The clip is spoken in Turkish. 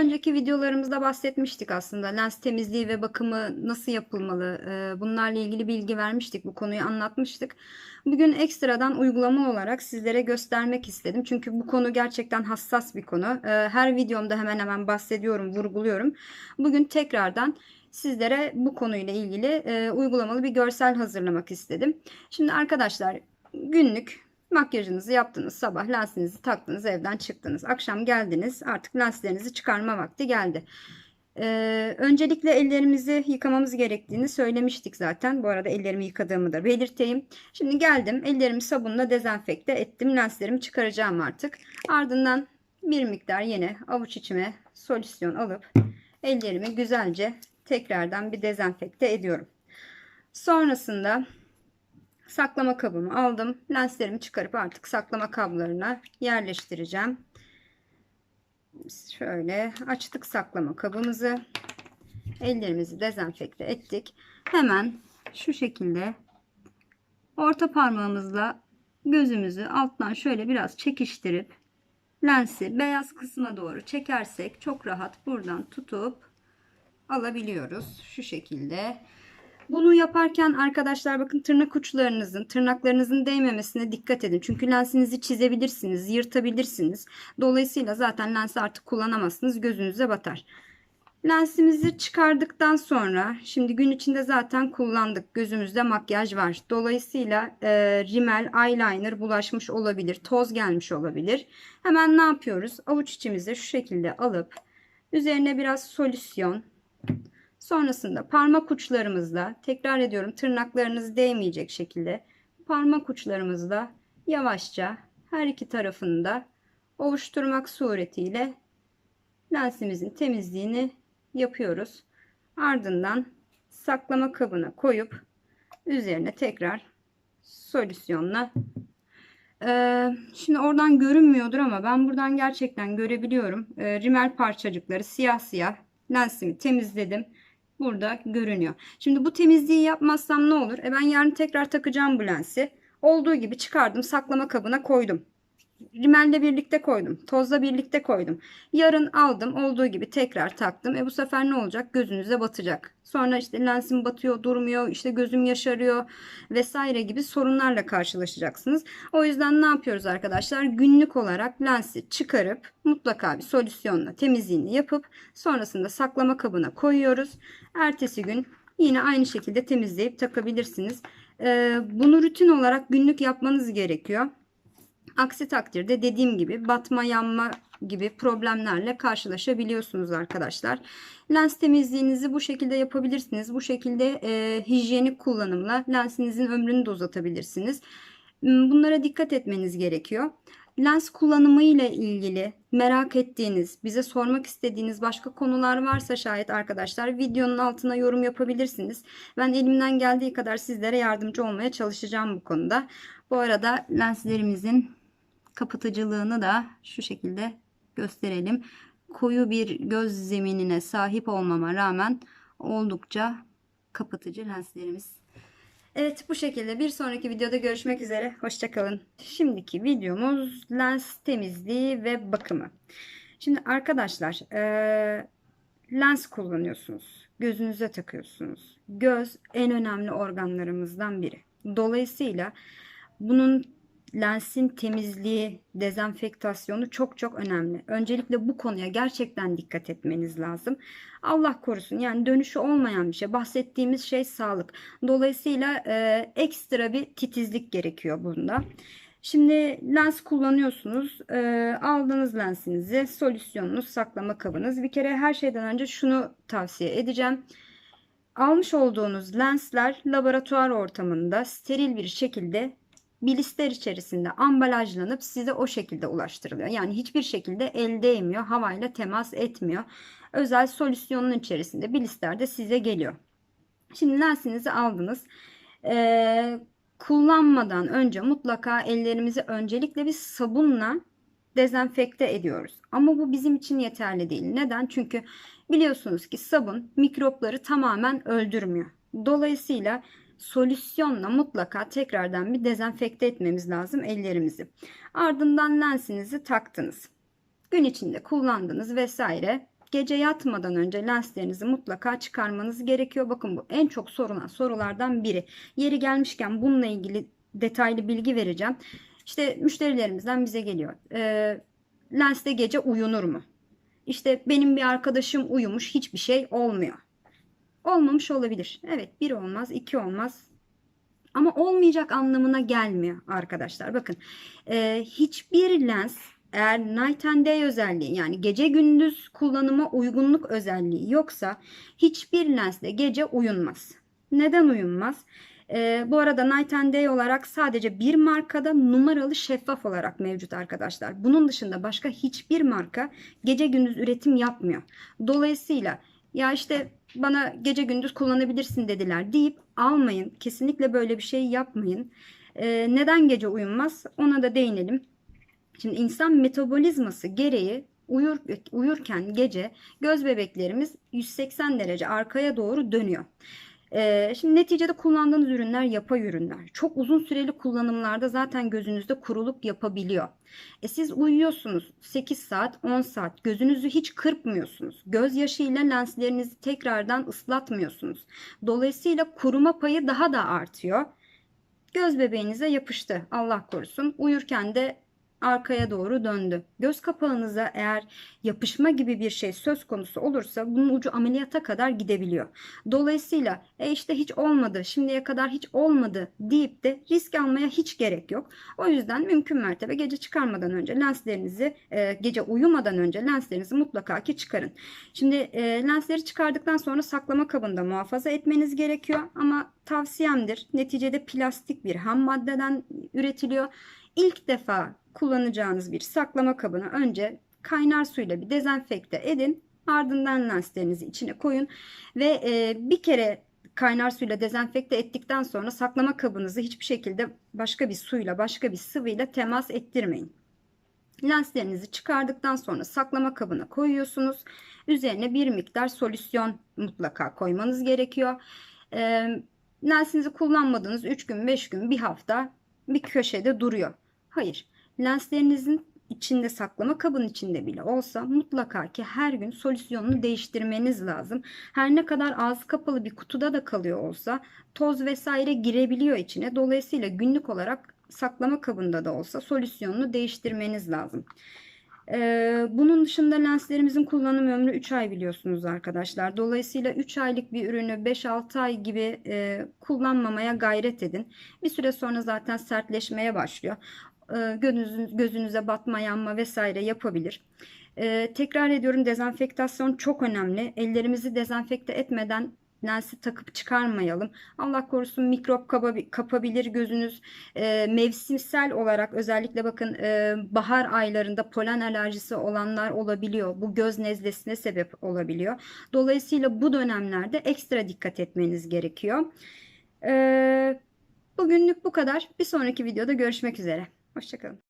Önceki videolarımızda bahsetmiştik aslında lens temizliği ve bakımı nasıl yapılmalı e, bunlarla ilgili bilgi vermiştik bu konuyu anlatmıştık. Bugün ekstradan uygulama olarak sizlere göstermek istedim çünkü bu konu gerçekten hassas bir konu. E, Her videomda hemen hemen bahsediyorum vurguluyorum. Bugün tekrardan sizlere bu konuyla ilgili e, uygulamalı bir görsel hazırlamak istedim. Şimdi arkadaşlar günlük Makyajınızı yaptınız sabah lensinizi taktınız evden çıktınız. Akşam geldiniz artık lenslerinizi çıkarma vakti geldi. Ee, öncelikle ellerimizi yıkamamız gerektiğini söylemiştik zaten. Bu arada ellerimi yıkadığımı da belirteyim. Şimdi geldim ellerimi sabunla dezenfekte ettim. Lenslerimi çıkaracağım artık. Ardından bir miktar yine avuç içime solüsyon alıp ellerimi güzelce tekrardan bir dezenfekte ediyorum. Sonrasında saklama kabımı aldım. Lenslerimi çıkarıp artık saklama kablarına yerleştireceğim. Şöyle açtık saklama kabımızı. Ellerimizi dezenfekte ettik. Hemen şu şekilde orta parmağımızla gözümüzü alttan şöyle biraz çekiştirip lensi beyaz kısma doğru çekersek çok rahat buradan tutup alabiliyoruz. Şu şekilde. Bunu yaparken arkadaşlar bakın tırnak uçlarınızın, tırnaklarınızın değmemesine dikkat edin. Çünkü lensinizi çizebilirsiniz, yırtabilirsiniz. Dolayısıyla zaten lensi artık kullanamazsınız, gözünüze batar. Lensimizi çıkardıktan sonra şimdi gün içinde zaten kullandık. Gözümüzde makyaj var. Dolayısıyla e, rimel, eyeliner bulaşmış olabilir. Toz gelmiş olabilir. Hemen ne yapıyoruz? Avuç içimizi şu şekilde alıp üzerine biraz solüsyon Sonrasında parmak uçlarımızla tekrar ediyorum tırnaklarınız değmeyecek şekilde parmak uçlarımızla yavaşça her iki tarafını da ovuşturmak suretiyle lensimizin temizliğini yapıyoruz. Ardından saklama kabına koyup üzerine tekrar solüsyonla ee, şimdi oradan görünmüyordur ama ben buradan gerçekten görebiliyorum. Ee, rimel parçacıkları siyah siyah lensimi temizledim burada görünüyor. Şimdi bu temizliği yapmazsam ne olur? E ben yarın tekrar takacağım bu lensi. Olduğu gibi çıkardım saklama kabına koydum. Rimelle birlikte koydum. Tozla birlikte koydum. Yarın aldım olduğu gibi tekrar taktım. E bu sefer ne olacak? Gözünüze batacak. Sonra işte lensim batıyor, durmuyor, işte gözüm yaşarıyor vesaire gibi sorunlarla karşılaşacaksınız. O yüzden ne yapıyoruz arkadaşlar? Günlük olarak lensi çıkarıp mutlaka bir solüsyonla temizliğini yapıp sonrasında saklama kabına koyuyoruz. Ertesi gün yine aynı şekilde temizleyip takabilirsiniz. Ee, bunu rutin olarak günlük yapmanız gerekiyor. Aksi takdirde dediğim gibi batma yanma gibi problemlerle karşılaşabiliyorsunuz arkadaşlar. Lens temizliğinizi bu şekilde yapabilirsiniz. Bu şekilde e, hijyenik kullanımla lensinizin ömrünü de uzatabilirsiniz. Hmm, bunlara dikkat etmeniz gerekiyor. Lens kullanımı ile ilgili merak ettiğiniz, bize sormak istediğiniz başka konular varsa şayet arkadaşlar videonun altına yorum yapabilirsiniz. Ben elimden geldiği kadar sizlere yardımcı olmaya çalışacağım bu konuda. Bu arada lenslerimizin kapatıcılığını da şu şekilde gösterelim. Koyu bir göz zeminine sahip olmama rağmen oldukça kapatıcı lenslerimiz. Evet bu şekilde bir sonraki videoda görüşmek üzere. Hoşçakalın. Şimdiki videomuz lens temizliği ve bakımı. Şimdi arkadaşlar e, lens kullanıyorsunuz. Gözünüze takıyorsunuz. Göz en önemli organlarımızdan biri. Dolayısıyla bunun lensin temizliği, dezenfektasyonu çok çok önemli. Öncelikle bu konuya gerçekten dikkat etmeniz lazım. Allah korusun yani dönüşü olmayan bir şey. Bahsettiğimiz şey sağlık. Dolayısıyla e, ekstra bir titizlik gerekiyor bunda. Şimdi lens kullanıyorsunuz. E, aldığınız lensinizi, solüsyonunuz, saklama kabınız. Bir kere her şeyden önce şunu tavsiye edeceğim. Almış olduğunuz lensler laboratuvar ortamında steril bir şekilde bilisler içerisinde ambalajlanıp size o şekilde ulaştırılıyor. Yani hiçbir şekilde el değmiyor, havayla temas etmiyor. Özel solüsyonun içerisinde bilisler de size geliyor. Şimdi lensinizi aldınız. Ee, kullanmadan önce mutlaka ellerimizi öncelikle bir sabunla dezenfekte ediyoruz. Ama bu bizim için yeterli değil. Neden? Çünkü biliyorsunuz ki sabun mikropları tamamen öldürmüyor. Dolayısıyla solüsyonla mutlaka tekrardan bir dezenfekte etmemiz lazım ellerimizi. Ardından lensinizi taktınız. Gün içinde kullandınız vesaire. gece yatmadan önce lenslerinizi mutlaka çıkarmanız gerekiyor. Bakın bu en çok sorulan sorulardan biri. Yeri gelmişken bununla ilgili detaylı bilgi vereceğim. İşte müşterilerimizden bize geliyor. Ee, lenste gece uyunur mu? İşte benim bir arkadaşım uyumuş hiçbir şey olmuyor. Olmamış olabilir. Evet bir olmaz iki olmaz ama olmayacak anlamına gelmiyor arkadaşlar. Bakın e, hiçbir lens eğer night and day özelliği yani gece gündüz kullanıma uygunluk özelliği yoksa hiçbir lensle gece uyunmaz. Neden uyunmaz? E, bu arada Night and Day olarak sadece bir markada numaralı şeffaf olarak mevcut arkadaşlar. Bunun dışında başka hiçbir marka gece gündüz üretim yapmıyor. Dolayısıyla ya işte bana gece gündüz kullanabilirsin dediler deyip almayın. Kesinlikle böyle bir şey yapmayın. Ee, neden gece uyunmaz? Ona da değinelim. Şimdi insan metabolizması gereği uyur, uyurken gece göz bebeklerimiz 180 derece arkaya doğru dönüyor. Ee, şimdi neticede kullandığınız ürünler yapay ürünler. Çok uzun süreli kullanımlarda zaten gözünüzde kuruluk yapabiliyor. E siz uyuyorsunuz 8 saat 10 saat gözünüzü hiç kırpmıyorsunuz. Gözyaşıyla lenslerinizi tekrardan ıslatmıyorsunuz. Dolayısıyla kuruma payı daha da artıyor. Göz bebeğinize yapıştı Allah korusun. Uyurken de arkaya doğru döndü. Göz kapağınıza eğer yapışma gibi bir şey söz konusu olursa bunun ucu ameliyata kadar gidebiliyor. Dolayısıyla e işte hiç olmadı, şimdiye kadar hiç olmadı deyip de risk almaya hiç gerek yok. O yüzden mümkün mertebe gece çıkarmadan önce lenslerinizi, e, gece uyumadan önce lenslerinizi mutlaka ki çıkarın. Şimdi e, lensleri çıkardıktan sonra saklama kabında muhafaza etmeniz gerekiyor ama tavsiyemdir. Neticede plastik bir ham maddeden üretiliyor. İlk defa kullanacağınız bir saklama kabını önce kaynar suyla bir dezenfekte edin. Ardından lenslerinizi içine koyun ve e, bir kere kaynar suyla dezenfekte ettikten sonra saklama kabınızı hiçbir şekilde başka bir suyla, başka bir sıvıyla temas ettirmeyin. Lenslerinizi çıkardıktan sonra saklama kabına koyuyorsunuz. Üzerine bir miktar solüsyon mutlaka koymanız gerekiyor. E, lensinizi kullanmadığınız 3 gün, 5 gün, bir hafta bir köşede duruyor. Hayır. Lenslerinizin içinde saklama kabının içinde bile olsa mutlaka ki her gün solüsyonunu değiştirmeniz lazım. Her ne kadar ağzı kapalı bir kutuda da kalıyor olsa toz vesaire girebiliyor içine. Dolayısıyla günlük olarak saklama kabında da olsa solüsyonunu değiştirmeniz lazım. Ee, bunun dışında lenslerimizin kullanım ömrü 3 ay biliyorsunuz arkadaşlar. Dolayısıyla 3 aylık bir ürünü 5-6 ay gibi e, kullanmamaya gayret edin. Bir süre sonra zaten sertleşmeye başlıyor. E, gözünüz, gözünüze batma, yanma vesaire yapabilir. E, tekrar ediyorum dezenfektasyon çok önemli. Ellerimizi dezenfekte etmeden lensi takıp çıkarmayalım. Allah korusun mikrop kapabilir gözünüz. E, mevsimsel olarak özellikle bakın bahar aylarında polen alerjisi olanlar olabiliyor. Bu göz nezlesine sebep olabiliyor. Dolayısıyla bu dönemlerde ekstra dikkat etmeniz gerekiyor. Bugünlük bu kadar. Bir sonraki videoda görüşmek üzere. Hoşçakalın.